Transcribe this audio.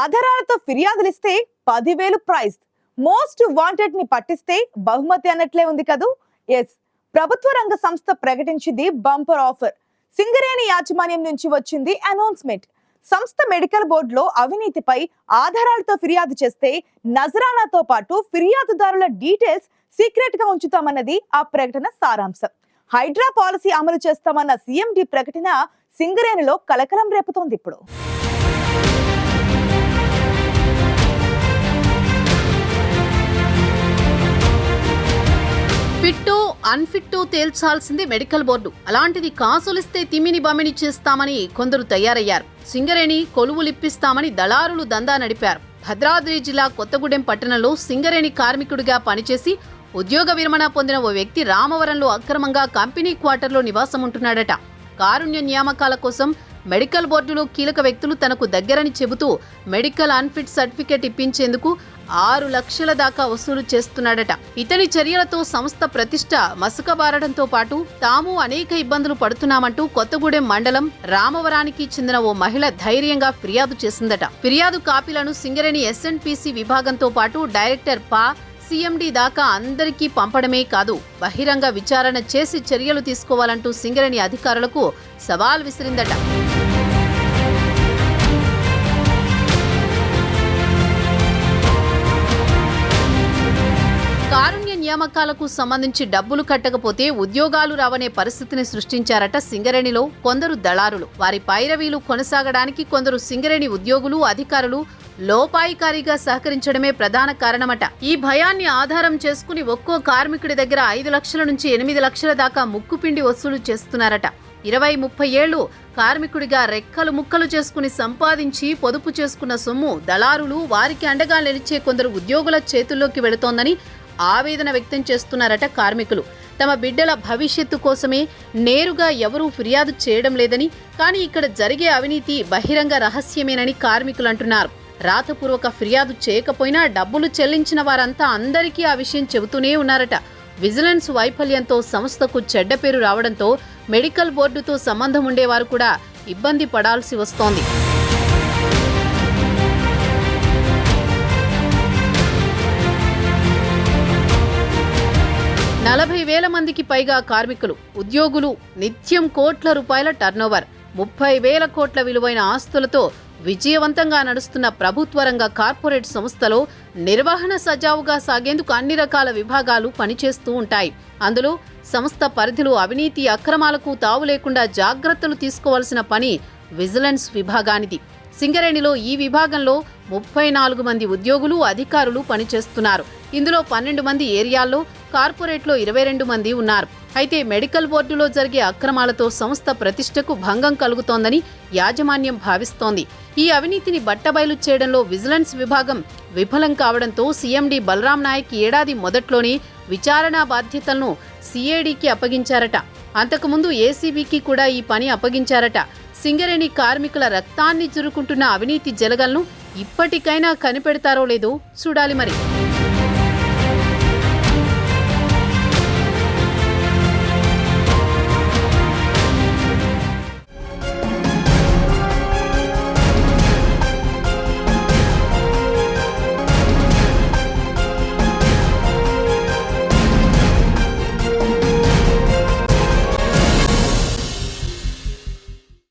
ఆధారాలతో ఫిర్యాదులిస్తే పదివేలు praise most వాంటెడ్ని పట్టిస్తే బహుమతి అన్నట్లే ఉంది కదూ? ఎస్. ప్రభుత్వ రంగ సంస్థ ప్రకటించింది బంపర్ ఆఫర్. సింగరేణి యాజమాన్యం నుంచి వచ్చింది అనౌన్స్మెంట్. సంస్థ మెడికల్ బోర్డులో అవినీతిపై ఆధారాలతో ఫిర్యాదు చేస్తే నజరానాతో పాటు ఫిర్యాదుదారుల డీటెయిల్స్ సీక్రెట్గా ఉంచుతామన్నది ఆ ప్రకటన సారాంశం. హైడ్రా పాలసీ అమలు చేస్తామన్న సీఎండి ప్రకటన సింగరేణిలో కలకలం రేపుతోంది ఇప్పుడు. అన్ఫిట్ తేల్చాల్సింది మెడికల్ బోర్డు. అలాంటిది కాసులిస్తే తిమ్మిని బమిని చేస్తామని కొందరు తయారయ్యారు. సింగరేణి కొలువులిప్పిస్తామని దళారులు దందా నడిపారు. భద్రాద్రి జిల్లా కొత్తగూడెం పట్టణంలో సింగరేణి కార్మికుడిగా పనిచేసి ఉద్యోగ విరమణ పొందిన ఓ వ్యక్తి రామవరంలో అక్రమంగా కంపెనీ క్వార్టర్లో నివాసం ఉంటున్నాడట కారుణ్య నియామకాల కోసం మెడికల్ బోర్డులో కీలక వ్యక్తులు తనకు దగ్గరని చెబుతూ మెడికల్ అన్ఫిట్ సర్టిఫికేట్ ఇప్పించేందుకు ఆరు లక్షల దాకా వసూలు చేస్తున్నాడట. ఇతని చర్యలతో సంస్థ ప్రతిష్ట మసకబారడంతో పాటు తాము అనేక ఇబ్బందులు పడుతున్నామంటూ కొత్తగూడెం మండలం రామవరానికి చెందిన ఓ మహిళ ధైర్యంగా ఫిర్యాదు చేసిందట. ఫిర్యాదు కాపీలను సింగరేణి ఎస్ఎన్పిసి విభాగంతో పాటు డైరెక్టర్ పా సీఎండీ దాకా అందరికీ పంపడమే కాదు బహిరంగ విచారణ చేసి చర్యలు తీసుకోవాలంటూ సింగరేణి అధికారులకు సవాల్ విసిరిందట. కారుణ్య నియామకాలకు సంబంధించి డబ్బులు కట్టకపోతే ఉద్యోగాలు రావనే పరిస్థితిని సృష్టించారట సింగరేణిలో కొందరు దళారులు. వారి పైరవీలు కొనసాగడానికి కొందరు సింగరేణి ఉద్యోగులు అధికారులు లోపాయికారిగా సహకరించడమే ప్రధాన కారణమట. ఈ భయాన్ని ఆధారం చేసుకుని ఒక్కో కార్మికుడి దగ్గర ఐదు లక్షల నుంచి ఎనిమిది లక్షల దాకా ముక్కుపిండి వసూలు చేస్తున్నారట. ఇరవై ముప్పై ఏళ్ళు కార్మికుడిగా రెక్కలు ముక్కలు చేసుకుని సంపాదించి పొదుపు చేసుకున్న సొమ్ము దళారులు వారికి అండగా నిలిచే కొందరు ఉద్యోగుల చేతుల్లోకి వెళుతోందని ఆవేదన వ్యక్తం చేస్తున్నారట కార్మికులు. తమ బిడ్డల భవిష్యత్తు కోసమే నేరుగా ఎవరూ ఫిర్యాదు చేయడం లేదని కానీ ఇక్కడ జరిగే అవినీతి బహిరంగ రహస్యమేనని కార్మికులు అంటున్నారు. రాతపూర్వక ఫిర్యాదు చేయకపోయినా డబ్బులు చెల్లించిన వారంతా అందరికీ ఆ విషయం చెబుతూనే ఉన్నారట. విజిలెన్స్ వైఫల్యంతో సంస్థకు చెడ్డ పేరు రావడంతో మెడికల్ బోర్డుతో సంబంధం ఉండేవారు కూడా ఇబ్బంది పడాల్సి వస్తోంది. నలభై వేల మందికి పైగా కార్మికులు ఉద్యోగులు నిత్యం కోట్ల రూపాయల టర్నోవర్ ముప్పై వేల కోట్ల విలువైన ఆస్తులతో విజయవంతంగా నడుస్తున్న ప్రభుత్వ రంగ కార్పొరేట్ సంస్థలో నిర్వహణ సజావుగా సాగేందుకు అన్ని రకాల విభాగాలు పనిచేస్తూ ఉంటాయి. అందులో సంస్థ పరిధిలో అవినీతి అక్రమాలకు తావు లేకుండా జాగ్రత్తలు తీసుకోవాల్సిన పని విజిలెన్స్ విభాగానిది. సింగరేణిలో ఈ విభాగంలో ముప్పై నాలుగు మంది ఉద్యోగులు అధికారులు పనిచేస్తున్నారు. ఇందులో పన్నెండు మంది ఏరియాల్లో కార్పొరేట్లో ఇరవై రెండు మంది ఉన్నారు. అయితే మెడికల్ బోర్డులో జరిగే అక్రమాలతో సంస్థ ప్రతిష్టకు భంగం కలుగుతోందని యాజమాన్యం భావిస్తోంది. ఈ అవినీతిని బట్టబయలు చేయడంలో విజిలెన్స్ విభాగం విఫలం కావడంతో సీఎండీ బలరాం నాయక్ ఏడాది మొదట్లోనే విచారణా బాధ్యతలను సీఏడీకి అప్పగించారట. అంతకుముందు ఏసీబీకి కూడా ఈ పని అప్పగించారట. సింగరేణి కార్మికుల రక్తాన్ని చురుకుంటున్న అవినీతి జలగలను ఇప్పటికైనా కనిపెడతారో లేదో చూడాలి మరి.